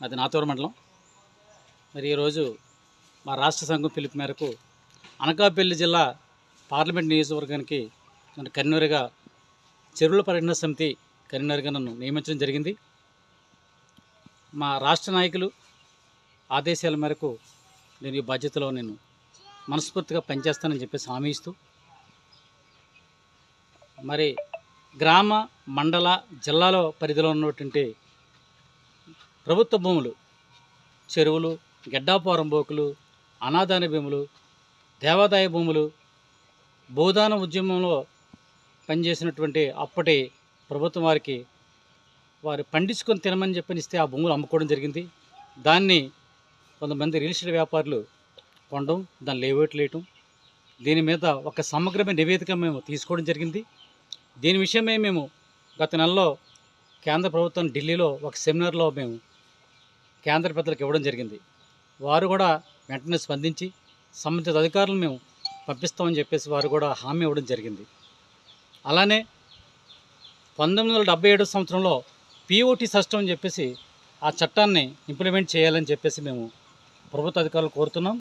అది నాతూరు మండలం. మరి ఈరోజు మా రాష్ట్ర సంఘం పిలుపు మేరకు అనకాపల్లి జిల్లా పార్లమెంట్ నియోజకవర్గానికి నన్ను కన్వీనర్గా చెరువుల పర్యటన సమితి కన్వీనర్గా నన్ను నియమించడం జరిగింది. మా రాష్ట్ర నాయకులు ఆదేశాల మేరకు నేను ఈ బాధ్యతలో నేను మనస్ఫూర్తిగా పనిచేస్తానని చెప్పేసి హామీ ఇస్తూ మరి గ్రామ మండల జిల్లాలో పరిధిలో ఉన్నటువంటి ప్రభుత్వ భూములు చెరువులు గెడ్డాపురం బోకులు అనాదాన భూములు దేవాదాయ భూములు భూదాన ఉద్యమంలో పనిచేసినటువంటి అప్పటి ప్రభుత్వం వారికి వారు పండించుకొని తినమని చెప్పని ఇస్తే ఆ భూములు అమ్ముకోవడం జరిగింది. దాన్ని కొంతమంది రియల్ ఎస్టేట్ వ్యాపారులు కొనడం దాన్ని లేవేట్లేయటం దీని మీద ఒక సమగ్రమైన నివేదిక మేము తీసుకోవడం జరిగింది. దీని విషయమే మేము గత నెలలో కేంద్ర ప్రభుత్వం ఢిల్లీలో ఒక సెమినార్లో మేము కేంద్ర పెద్దలకు ఇవ్వడం జరిగింది. వారు కూడా వెంటనే స్పందించి సంబంధిత అధికారులను మేము పంపిస్తామని చెప్పేసి వారు కూడా హామీ ఇవ్వడం జరిగింది. అలానే పంతొమ్మిది వందల డెబ్బై ఏడు సంవత్సరంలో పిఓటి సిస్టమ్ అని చెప్పేసి ఆ చట్టాన్ని ఇంప్లిమెంట్ చేయాలని చెప్పేసి మేము ప్రభుత్వ అధికారులు కోరుతున్నాం.